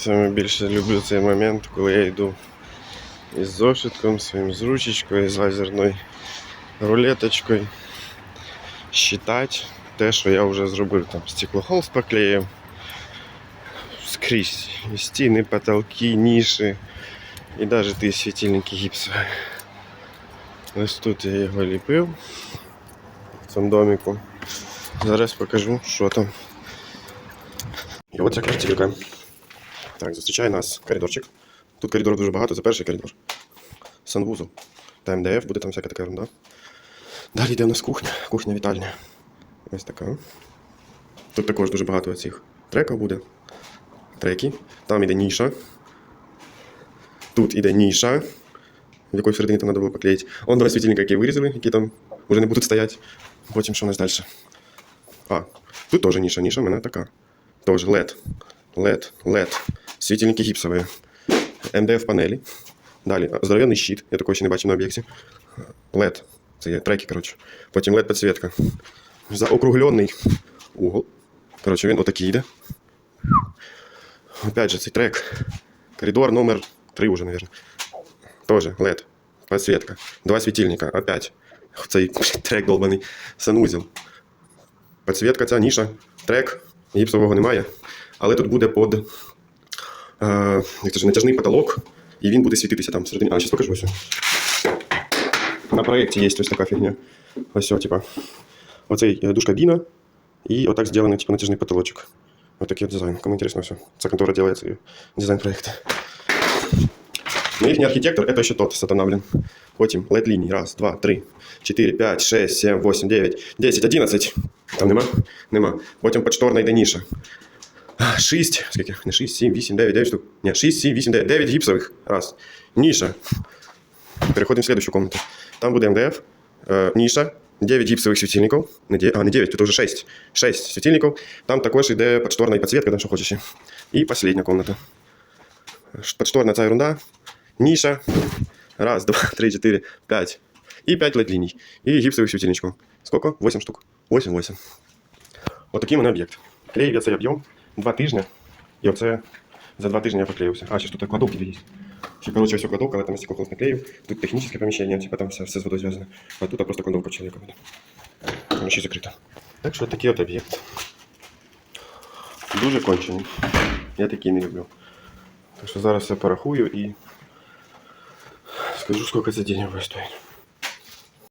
Саме більше люблю цей момент, коли я йду із зошитком, своїм з ручечкою, з лазерною рулеточкою. Считати те, що я вже зробив. Там стеклохолст поклеїв. Скрізь. І стіни, потолки, ніші. І навіть ті світильники гіпсові. Ось тут я його ліпив в цьому домику. Зараз покажу, що там. І от ця квартирка. Так, зустрічає нас коридорчик. Тут коридорів дуже багато, це перший коридор. Санвузол. Та МДФ, буде там всяка така ерунда. Далі йде у нас кухня, кухня вітальня. Ось така. Тут також дуже багато цих треків буде. Треки. Там іде ніша. Тут іде ніша, в якої всередині там треба було поклеїти. Он два світильника, які вирізали, які там вже не будуть стояти. Потім що у нас далі. А, тут теж ніша, ніша в мене така. Тоже LED. LED, LED. Світильники гіпсові. МДФ панелі. Далі здоровенний щит. Я такого ще не бачив на об'єкті. LED. Це є треки, коротше. Потім LED підсвітка. Заокруглений угол. Коротше, він отакий йде. Опять же, цей трек. Коридор номер 3 уже, наверное. Тоже LED. Подсветка. Два светильника. Опять. Цей трек долбаний. Санузел. Подсветка ця ніша. Трек. Гіпсового немає. Але тут буде под е, як це натяжний потолок. І він буде світитися там всередині. А, зараз покажу ось. На проєкті є ось така фігня. Ось, типа. Оцей е, душ кабіна. І отак зроблений типа, натяжний потолочок. Ось такий от дизайн. Кому інтересно все. Ця контора робить дизайн проєкту. Ну, їхній архітектор це ще тот сатана, блін. Потім LED ліній. Раз, два, три, чотири, п'ять, шесть, сім, вісім, дев'ять, десять, одинадцять. Там нема? Нема. Потім почторна йде ніша. А, Шість, скільки? Не шість, сім, вісім, дев'ять, дев'ять штук. Ні, шість, сім, вісім, дев'ять, дев'ять гіпсових. Раз. Ніша. Переходимо в следующую комнату. Там буде МДФ, э, ніша, 9 гіпсових світильників. Не 9, а, не 9, тут уже 6. 6 світильників. Там також йде подшторна і підсвітка, там що хочеш. ще. І последня комната. Ш- Подшторна ця ерунда. Ніша. Раз, два, три, чотири, п'ять. І 5 лед ліній. І гіпсових світильничків. Скільки? 8 штук. 8, 8. Отакий мене об'єкт. Клеїв я цей об'єм два тижні. І оце за два тижні я поклеївся. А, ще ж тут кладовки є. Ще, короче, все кладовка, але там стеклохолст наклеїв. Тут технічне поміщення, типа там все, все з водою зв'язано. А тут просто кладовка чоловіка буде. Там ще закрито. Так що такий от об'єкт. Дуже кончений. Я такий не люблю. Так що зараз все порахую і скажу, сколько это денег будет стоїть.